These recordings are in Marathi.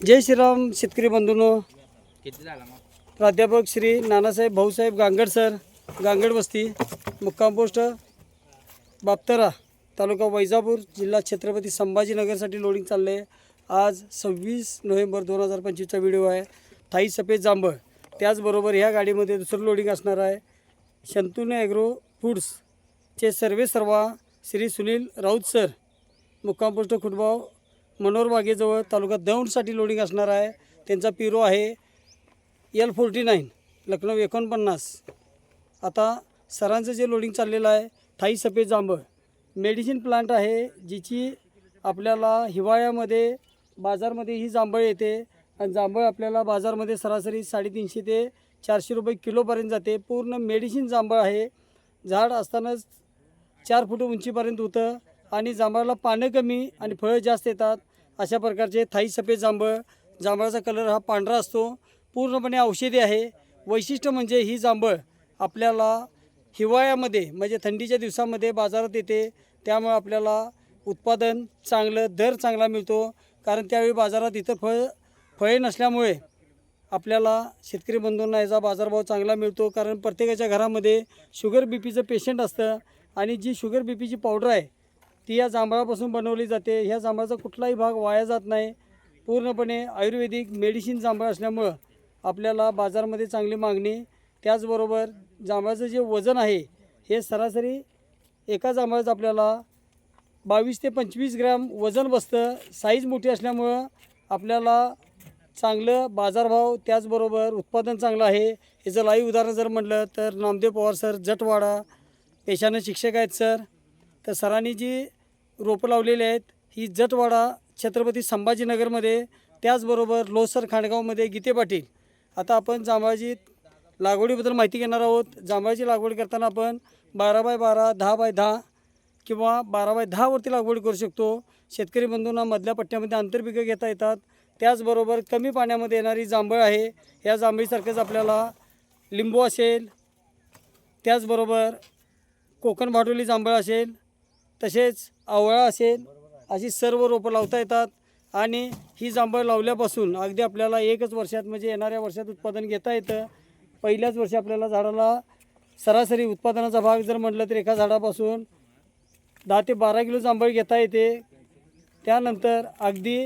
जय श्रीराम शेतकरी बंधूंनो. किती झाला मग? प्राध्यापक श्री नानासाहेब भाऊसाहेब गांगड सर गांगड वस्ती मुक्काम पोस्ट बाप्तरा तालुका वैजापूर जिल्हा छत्रपती संभाजीनगरसाठी लोडिंग चाललं आहे आज सव्वीस नोव्हेंबर दोन हजार पंचवीसचा व्हिडिओ आहे. थाई सफेद जांभळ. त्याचबरोबर ह्या गाडीमध्ये दुसरं लोडिंग असणार आहे. शंतुने ॲग्रो फूड्सचे सर्वे सर्वा श्री सुनील राऊत सर मुक्काम पोस्ट खुटबाव मनोरबागेजवळ तालुका दौंडसाठी लोडिंग असणार आहे. त्यांचा पिरो आहे. एल फोर्टी नाईन लखनौ एकोणपन्नास. आता सरांचं जे लोडिंग चाललेलं आहे थाई सफेद जांभळ. मेडिसिन प्लांट आहे जिची आपल्याला हिवाळ्यामध्ये बाजारमध्ये ही जांभळ येते. आणि जांभळ आपल्याला बाजारमध्ये सरासरी साडेतीनशे ते चारशे रुपये किलोपर्यंत जाते. पूर्ण मेडिसिन जांभळ आहे. झाड असतानाच चार फूट उंचीपर्यंत होतं. आणि जांभळाला पानं कमी आणि फळं जास्त येतात. अशा प्रकारचे थाई सफेद जांभळ जांभळाचा कलर हा पांढरा असतो. पूर्णपणे औषधी आहे. वैशिष्ट्य म्हणजे ही जांभळ आपल्याला हिवाळ्यामध्ये म्हणजे थंडीच्या दिवसामध्ये बाजारात येते. त्यामुळे आपल्याला उत्पादन चांगलं दर चांगला मिळतो. कारण त्यावेळी बाजारात इथं फळ फळे नसल्यामुळे आपल्याला शेतकरी बंधूंना याचा बाजारभाव चांगला मिळतो. कारण प्रत्येकाच्या घरामध्ये शुगर बी पीचं पेशंट असतं आणि जी शुगर बी पीची पावडर आहे ती या जांभळापासून बनवली जाते. ह्या जांभळाचा कुठलाही भाग वाया जात नाही. पूर्णपणे आयुर्वेदिक मेडिसिन जांभळ असल्यामुळं आपल्याला बाजारामध्ये चांगली मागणी. त्याचबरोबर जांभळाचं जे वजन आहे हे सरासरी एका जांभळाचं आपल्याला बावीस ते पंचवीस ग्रॅम वजन बसतं. साईज मोठी असल्यामुळं आपल्याला चांगलं बाजारभाव त्याचबरोबर उत्पादन चांगलं आहे. याचं लाईव्ह उदाहरण जर म्हटलं तर नामदेव पवार सर जटवाडा पेशानं शिक्षक आहेत सर. तर सरांनी जी रोपं लावलेली आहेत. ही जटवाडा छत्रपती संभाजीनगरमध्ये त्याचबरोबर लोसर खांडगावमध्ये गीते पाटील. आता आपण जांभळाची लागवडीबद्दल माहिती घेणार आहोत. जांभळाची लागवड करताना आपण बारा बाय बारा दहा बाय दहा किंवा बारा बाय दहावरती लागवड करू शकतो. शेतकरी बंधूंना मधल्या पट्ट्यामध्ये आंतरपिकं घेता येतात. त्याचबरोबर कमी पाण्यामध्ये येणारी जांभळ आहे. या जांभळीसारखंच आपल्याला लिंबू असेल त्याचबरोबर कोकण भाडोली जांभळ असेल तसेच आवळा असेल अशी सर्व रोपं लावता येतात. आणि ही जांभळ लावल्यापासून अगदी आपल्याला एकच वर्षात म्हणजे येणाऱ्या वर्षात उत्पादन घेता येतं. पहिल्याच वर्षी आपल्याला झाडाला सरासरी उत्पादनाचा भाग जर म्हटलं तर एका झाडापासून दहा ते बारा किलो जांभळ घेता येते. त्यानंतर अगदी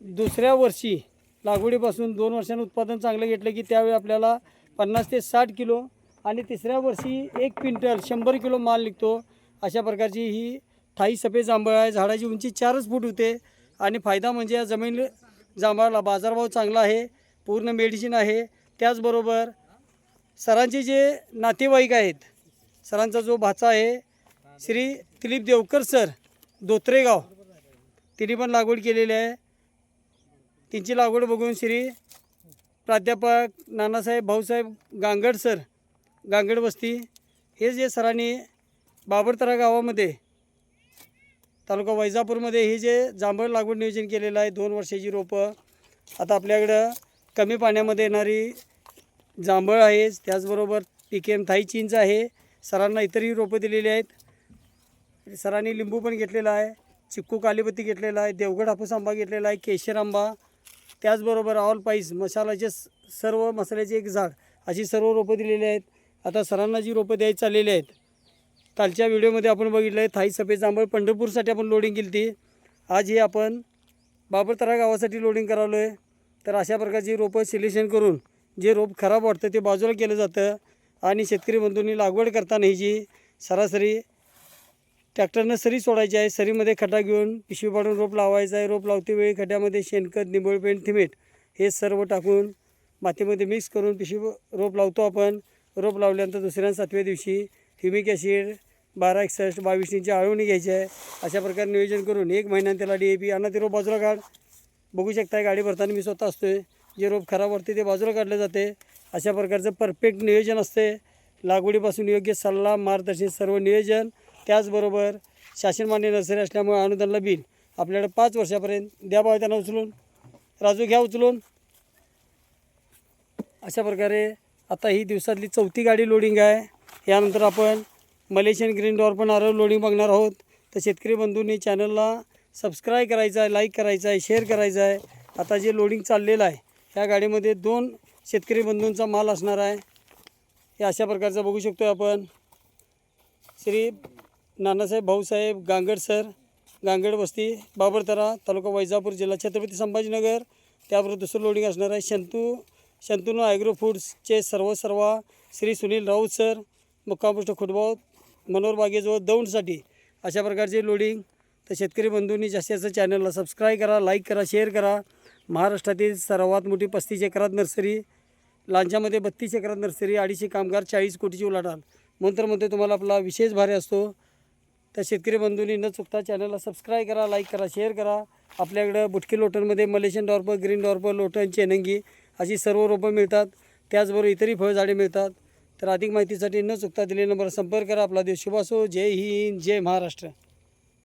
दुसऱ्या वर्षी लागवडीपासून दोन वर्षांनी उत्पादन चांगलं घेतलं की त्यावेळी आपल्याला पन्नास ते साठ किलो आणि तिसऱ्या वर्षी एक क्विंटल शंभर किलो माल निघतो. अशा प्रकारची ही थाई सफेद जांभळ आहे. झाडाची उंची चारच फूट होते. आणि फायदा म्हणजे या जमीन जांभळाला बाजारभाव चांगला आहे. पूर्ण मेडिसिन आहे. त्याचबरोबर सरांचे जे नातेवाईक आहेत सरांचा जो भाचा आहे श्री दिलीप देवकर सर धोत्रेगाव तिने पण लागवड केलेली आहे. त्यांची लागवड बघून श्री प्राध्यापक नानासाहेब भाऊसाहेब गांगड सर गांगड वस्ती हे जे सरांनी बाबरतरा गावामध्ये तालुका वैजापूरमध्ये हे जे जांभळ लागवड नियोजन केलेलं आहे दोन वर्षाची रोपं. आता आपल्याकडं कमी पाण्यामध्ये येणारी जांभळ आहे त्याचबरोबर पिकेम थाई चिंच आहे सरांना इतरही रोपं दिलेली आहेत. सरांनी लिंबू पण घेतलेला आहे चिक्कू कालीपत्ती घेतलेला आहे देवगड हापूस आंबा घेतलेला आहे केशर आंबा. त्याचबरोबर ऑल पाईस मसाल्याचे स- सर्व मसाल्याचे एक झाड अशी सर्व रोपं दिलेली आहेत. आता सरांना जी रोपं द्यायची चाललेली आहेत कालच्या व्हिडिओमध्ये आपण बघितलं आहे थाई सफेद जांभळ. पंढरपूरसाठी आपण लोडिंग केली ती आज ही आपण बाबरतरा गावासाठी लोडिंग करावलो आहे तर अशा प्रकारची रोपं सिलेक्शन करून जे रोप खराब वाटतं ते बाजूला केलं जातं. आणि शेतकरी बंधूंनी लागवड करताना ही जी सरासरी ट्रॅक्टरनं सरी सोडायची आहे सरीमध्ये खड्डा घेऊन पिशवी पाडून रोप लावायचा आहे. रोप लावते वेळी खड्ड्यामध्ये शेणखत निंबळपेंट थिमेट हे सर्व टाकून मातीमध्ये मिक्स करून पिशवी रोप लावतो आपण. रोप लावल्यानंतर दुसऱ्या सातव्या दिवशी ह्युमिक ॲसिड बारा एकसष्ट बावीस इंची आळवणी घ्यायची आहे. अशा प्रकारे नियोजन करून एक महिन्यात त्याला डी ए पी आणि ते रोप बाजूला काढ. बघू शकताय गाडी भरताना मी स्वतः असतो आहे जे रोप खराब वाटते ते बाजूला काढले जाते. अशा प्रकारचं परफेक्ट नियोजन असते. लागवडीपासून योग्य सल्ला मार्गदर्शन सर्व नियोजन. त्याचबरोबर शासनमान्य नर्सरी असल्यामुळे अनुदानला बिल आपल्याकडे पाच वर्षापर्यंत द्या बाबा त्यांना उचलून. राजू घ्या उचलून. अशा प्रकारे आता ही दिवसातली चौथी गाडी लोडिंग आहे. यानंतर आपण मलेशियन ग्रीन डॉर पण आरव लोडिंग बघणार आहोत. तर शेतकरी बंधूंनी चॅनलला सबस्क्राईब करायचं आहे लाईक करायचं आहे शेअर करायचं आहे. आता जे लोडिंग चाललेलं आहे ह्या गाडीमध्ये दोन शेतकरी बंधूंचा माल असणार आहे. हे अशा प्रकारचं बघू शकतो आपण. श्री नानासाहेब भाऊसाहेब गांगड सर गांगड वस्ती बाबरतरा तालुका वैजापूर जिल्हा छत्रपती संभाजीनगर. त्याबरोबर दुसरं लोडिंग असणार आहे. शंतू शंतनू ॲग्रो फूड्सचे सर्व सर्व श्री सुनील राऊत सर मुक्कामपोस्ट खुटबाव मनोहर बागेजवळ दौंडसाठी अशा प्रकारचे लोडिंग तर शेतकरी बंधूंनी जास्तीत जास्त चॅनलला सबस्क्राईब करा लाईक करा शेअर करा. महाराष्ट्रातील सर्वात मोठी पस्तीस एकरात नर्सरी लांच्यामध्ये बत्तीस एकरात नर्सरी अडीचशे कामगार चाळीस कोटीची उलाढाल. मंत्रमध्ये तुम्हाला आपला विशेष भारी असतो. त्या शेतकरी बंधूंनी न चुकता चॅनलला सबस्क्राईब करा लाईक करा शेअर करा. आपल्याकडं बुटकी लोटनमध्ये मलेशियन डॉर्प ग्रीन डॉर्प लोटन चेनंगी अशी सर्व रोपं मिळतात. त्याचबरोबर इतरही फळझाडे मिळतात. तर अधिक माहितीसाठी न चुकता दिलेल्या नंबर संपर्क करा. आपला देश शुभ असो. जय हिंद. जय महाराष्ट्र.